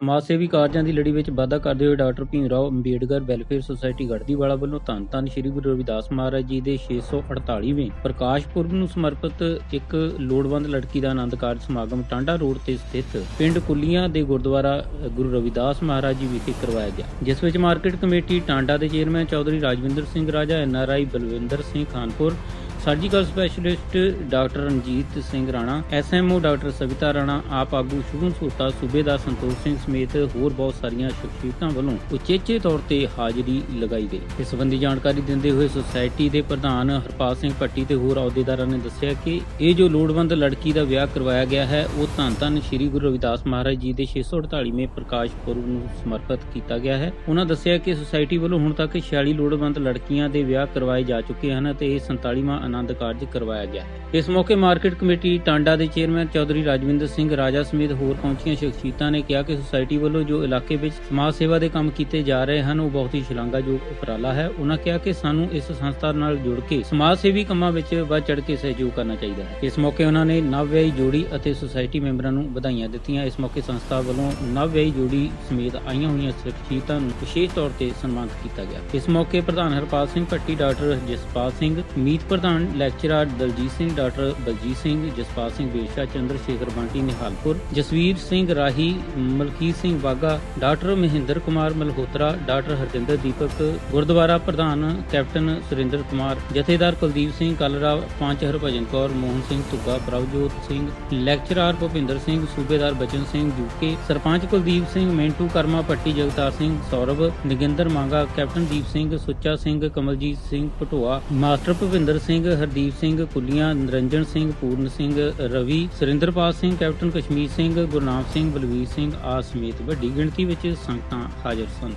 ਸਮਾਜ ਸੇਵੀ ਕਾਰਜਾਂ ਦੀ ਲੜੀ ਵਿੱਚ ਵਾਧਾ ਕਰਦੇ ਹੋਏ doctor Bhim Rao Ambedkar welfare society Garhdiwala ਵੱਲੋਂ ਧੰਨ ਧੰਨ ਸ੍ਰੀ ਗੁਰੂ ਰਵਿਦਾਸ ਮਹਾਰਾਜ ਜੀ ਦੇ 648ਵੇਂ ਪ੍ਰਕਾਸ਼ ਪੁਰਬ ਨੂੰ ਸਮਰਪਿਤ ਇੱਕ ਲੋੜਵੰਦ ਲੜਕੀ ਦਾ ਆਨੰਦ ਕਾਰਜ ਸਮਾਗਮ ਟਾਂਡਾ ਰੋਡ ਤੇ ਸਥਿਤ ਪਿੰਡ ਕੁੱਲੀਆਂ ਦੇ ਗੁਰਦੁਆਰਾ, ਗੁਰੂ ਰਵਿਦਾਸ ਮਹਾਰਾਜ ਜੀ ਵਿਖੇ ਕਰਵਾਇਆ ਗਿਆ। ਜਿਸ ਵਿੱਚ ਮਾਰਕੀਟ ਕਮੇਟੀ ਟਾਂਡਾ ਦੇ chairman Chaudhary Rajwinder Singh Raja NRI Balwinder Singh Khanpur surgical specialist doctor Ranjit Singh Rana SMO doctor Savita Rana AAP ਆਗੂ ਸ਼ੁਭਮ ਸੋਤਾ ਸੂਬੇਦਾਰ ਸੰਤੋਖ ਸਿੰਘ ਸਮੇਤ ਹੋਰ ਬਹੁਤ ਸਾਰੀਆਂ ਸ਼ਖਸੀਅਤਾਂ ਵੱਲੋਂ ਉਚੇਚੇ ਤੌਰ ਤੇ ਹਾਜ਼ਰੀ ਲਗਾਈ ਗਈ। ਇਸ ਸੰਬੰਧੀ ਜਾਣਕਾਰੀ ਦਿੰਦੇ ਹੋਏ ਸੁਸਾਇਟੀ ਦੇ ਪ੍ਰਧਾਨ ਹਰਪਾਲ ਸਿੰਘ ਭੱਟੀ ਤੇ ਹੋਰ ਅਹੁਦੇਦਾਰਾਂ ਨੇ ਦੱਸਿਆ ਕਿ ਇਹ ਜੋ ਲੋੜਵੰਦ ਲੜਕੀ ਦਾ ਵਿਆਹ ਕਰਵਾਇਆ ਗਿਆ ਹੈ, ਉਹ ਧੰਨ ਧੰਨ ਸ੍ਰੀ ਗੁਰੂ ਰਵਿਦਾਸ ਮਹਾਰਾਜ ਜੀ ਦੇ 648ਵੇਂ ਪ੍ਰਕਾਸ਼ ਪੁਰਬ ਨੂੰ ਸਮਰਪਿਤ ਕੀਤਾ ਗਿਆ ਹੈ। ਉਹਨਾਂ ਦੱਸਿਆ ਕਿ ਸੁਸਾਇਟੀ ਵੱਲੋਂ ਹੁਣ ਤੱਕ 46 ਲੋੜਵੰਦ ਲੜਕੀਆਂ ਦੇ ਵਿਆਹ ਕਰਵਾਏ ਜਾ ਚੁੱਕੇ ਹਨ ਤੇ ਇਹ 47ਵਾਂ ਆਨੰਦ ਕਾਰਜ ਕਰਵਾਇਆ ਗਿਆ। ਇਸ ਮੌਕੇ ਮਾਰਕੀਟ ਕਮੇਟੀ ਟਾਂਡਾ ਦੇ ਚੇਅਰਮੈਨ ਚੌਧਰੀ ਰਾਜਵਿੰਦਰ ਸਿੰਘ, ਰਾਜਾ ਸਮੇਤ ਹੋਰ ਪਹੁੰਚੀਆਂ ਸ਼ਖਸੀਅਤਾਂ ਨੇ ਕਿਹਾ ਕਿ ਸੁਸਾਇਟੀ ਵੱਲੋਂ ਜੋ ਇਲਾਕੇ ਵਿੱਚ ਸਮਾਜ ਸੇਵਾ ਦੇ ਕੰਮ ਕੀਤੇ ਜਾ ਰਹੇ ਹਨ, ਉਹ ਬਹੁਤ ਹੀ ਸ਼ਲਾਘਾਯੋਗ ਉਪਰਾਲਾ ਹੈ। ਉਹਨਾਂ ਕਿਹਾ ਕਿ ਸਾਨੂੰ ਇਸ ਸੰਸਥਾ ਨਾਲ ਜੁੜ ਕੇ ਸਮਾਜ ਸੇਵੀ ਕੰਮਾਂ ਵਿੱਚ ਵੱਧ ਚੜ੍ਹ ਕੇ ਸਹਿਯੋਗ ਕਰਨਾ ਚਾਹੀਦਾ ਹੈ। ਇਸ ਮੌਕੇ ਉਹਨਾਂ ਨੇ ਨਵਵਿਆਹੀ ਜੋੜੀ ਅਤੇ ਸੁਸਾਇਟੀ ਮੈਂਬਰਾਂ ਨੂੰ ਵਧਾਈਆਂ ਦਿੱਤੀਆਂ। ਇਸ ਮੌਕੇ ਸੰਸਥਾ ਵੱਲੋਂ ਨਵਵਿਆਹੀ ਜੋੜੀ ਸਮੇਤ ਆਈਆਂ ਹੋਈਆਂ ਸ਼ਖਸੀਅਤਾਂ ਨੂੰ ਵਿਸ਼ੇਸ਼ ਤੌਰ ਤੇ ਸਨਮਾਨਿਤ ਕੀਤਾ ਗਿਆ। ਇਸ ਮੌਕੇ ਪ੍ਰਧਾਨ ਹਰਪਾਲ ਸਿੰਘ ਭੱਟੀ, ਡਾਕਟਰ ਜਸਪਾਲ ਸਿੰਘ, ਮੀਤ ਪ੍ਰਧਾਨ lecturer Daljit Singh doctor Baljit Singh Jaspal Singh Besha Chandra Shekhar Bunty Nihalpur Jasvir Singh Rahi Malkit Singh Baga doctor Mahinder Kumar Malhotra doctor Harjinder Deepak gurdwara ਪ੍ਰਧਾਨ ਕੈਪਟਨ ਸੁਰਿੰਦਰ ਕੁਮਾਰ ਜਥੇਦਾਰ ਕੁਲਦੀਪ ਸਿੰਘ ਕਲਰਾ ਪੰਚ ਹਰਭਜਨ ਕੌਰ ਮੋਹਨ ਸਿੰਘ ਧੁੱਗਾ ਪ੍ਰਭਜੋਤ ਸਿੰਘ ਲੈਕਚਰਰ ਭੁਪਿੰਦਰ ਸਿੰਘ ਸੂਬੇਦਾਰ Bachan Singh UK sarpanch Kuldeep Singh Mentu Karma Patti Jagtar Singh Saurav Naginder Manga captain Deep Singh Sucha Singh Kamaljit Singh Patoa master Bhupinder Singh Hardeep Singh Kullian Niranjan Singh, Puran Singh, Ravi, Surinderpal Singh, captain Kashmir Singh, Gurnam Singh, Balvir Singh ਆਸ ਸਮੇਤ ਵੱਡੀ ਗਿਣਤੀ ਵਿੱਚ ਸੰਗਤਾਂ ਹਾਜ਼ਰ ਸਨ।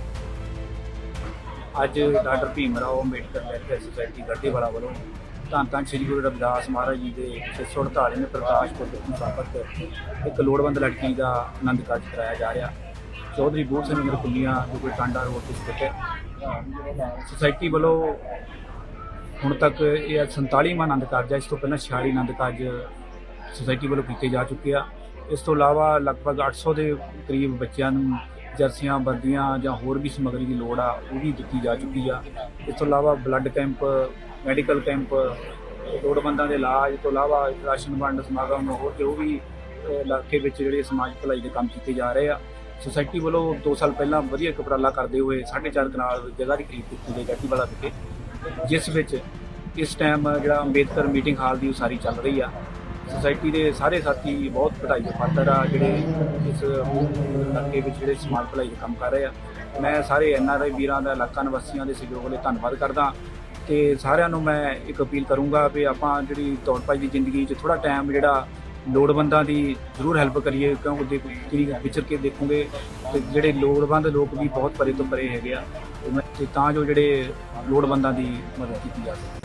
ਅੱਜ doctor Bhim Rao Ambedkar welfare society Gaddiwala ਵੱਲੋਂ ਧੰਨ ਧੰਨ ਸ੍ਰੀ ਗੁਰੂ ਰਵਿਦਾਸ ਮਹਾਰਾਜ ਜੀ ਦੇ 648ਵੇਂ ਪ੍ਰਕਾਸ਼ ਪੁਰਬ ਨੂੰ ਇੱਕ ਲੋੜਵੰਦ ਲੜਕੀ ਦਾ ਆਨੰਦ ਕਾਰਜ ਕਰਾਇਆ ਜਾ ਰਿਹਾ। ਚੌਧਰੀ ਬੂਟ ਸਿੰਘ ਨਗਰ ਕੁੱਲੀਆਂ, ਜੋ ਕਿ ਟਾਂਡਾ ਰੋਡ ਤੇ ਸਥਿਤ ਹੈ। ਸੁਸਾਇਟੀ ਵੱਲੋਂ ਹੁਣ ਤੱਕ ਇਹ 47ਵਾਂ ਆਨੰਦ ਕਾਰਜ ਹੈ ਇਸ ਤੋਂ ਪਹਿਲਾਂ 46 ਆਨੰਦ ਕਾਰਜ ਸੁਸਾਇਟੀ ਵੱਲੋਂ ਕੀਤੇ ਜਾ ਚੁੱਕੇ ਆ। ਇਸ ਤੋਂ ਇਲਾਵਾ ਲਗਭਗ 800 ਦੇ ਕਰੀਬ ਬੱਚਿਆਂ ਨੂੰ ਜਰਸੀਆਂ, ਵਰਦੀਆਂ ਜਾਂ ਹੋਰ ਵੀ ਸਮੱਗਰੀ ਦੀ ਲੋੜ ਆ, ਉਹ ਵੀ ਦਿੱਤੀ ਜਾ ਚੁੱਕੀ ਆ। ਇਸ ਤੋਂ ਇਲਾਵਾ ਬਲੱਡ ਕੈਂਪ, ਮੈਡੀਕਲ ਕੈਂਪ, ਲੋੜਵੰਦਾਂ ਦੇ ਇਲਾਜ ਤੋਂ ਇਲਾਵਾ ਰਾਸ਼ਨ ਵੰਡ ਸਮਾਗਮ ਹੋਰ ਜੋ ਵੀ ਇਲਾਕੇ ਵਿੱਚ ਜਿਹੜੇ ਸਮਾਜ ਭਲਾਈ ਦੇ ਕੰਮ ਕੀਤੇ ਜਾ ਰਹੇ ਆ। ਸੁਸਾਇਟੀ ਵੱਲੋਂ 2 ਸਾਲ ਪਹਿਲਾਂ ਵਧੀਆ ਇੱਕ ਉਪਰਾਲਾ ਕਰਦੇ ਹੋਏ 4.5 ਕਨਾਲ ਜਗ੍ਹਾ ਦੀ ਖਰੀਦ ਕੀਤੀ ਗਈ ਗੱਟੀ ਵਾਲਾ ਵਿਖੇ। ਜਿਸ ਵਿੱਚ ਇਸ ਟਾਈਮ ਜਿਹੜਾ ਅੰਬੇਦਕਰ ਮੀਟਿੰਗ ਹਾਲ ਦੀ ਉਸਾਰੀ ਚੱਲ ਰਹੀ ਆ ਸੁਸਾਇਟੀ ਦੇ ਸਾਰੇ ਸਾਥੀ ਬਹੁਤ ਵਧਾਈ ਦੇ ਪਾਤਰ ਆ, ਜਿਹੜੇ ਇਸ ਇਲਾਕੇ ਵਿੱਚ ਜਿਹੜੇ ਸਮਾਜ ਭਲਾਈ ਦਾ ਕੰਮ ਕਰ ਰਹੇ ਆ। ਮੈਂ ਸਾਰੇ ਐਨਆਰਆਈ ਵੀਰਾਂ ਦਾ, ਇਲਾਕਾ ਨਿਵਾਸੀਆਂ ਦੇ ਸਹਿਯੋਗ ਲਈ ਧੰਨਵਾਦ ਕਰਦਾ। ਤੇ ਸਾਰਿਆਂ ਨੂੰ ਮੈਂ ਇੱਕ ਅਪੀਲ ਕਰੂੰਗਾ ਵੀ ਆਪਾਂ ਜਿਹੜੀ ਦੌੜ ਭਾਈ ਦੀ ਜ਼ਿੰਦਗੀ 'ਚ ਥੋੜਾ ਟਾਈਮ ਜਿਹੜਾ ਲੋੜਵੰਦਾਂ ਦੀ ਜ਼ਰੂਰ ਹੈਲਪ ਕਰੀਏ, ਕਿਉਂਕਿ ਦੇਖ, ਜਿਹੜੀ ਵਿਚਰ ਕੇ ਦੇਖੋਗੇ, ਤੇ ਜਿਹੜੇ ਲੋੜਵੰਦ ਲੋਕ ਵੀ ਬਹੁਤ ਪਰੇ ਤੋਂ ਪਰੇ ਹੈਗੇ ਆ, ਤੇ ਮੈਂ- ਤੇ ਤਾਂ ਜੋ ਜਿਹੜੇ ਲੋੜਵੰਦਾਂ ਦੀ ਮਦਦ ਕੀਤੀ ਜਾ ਸਕੇ।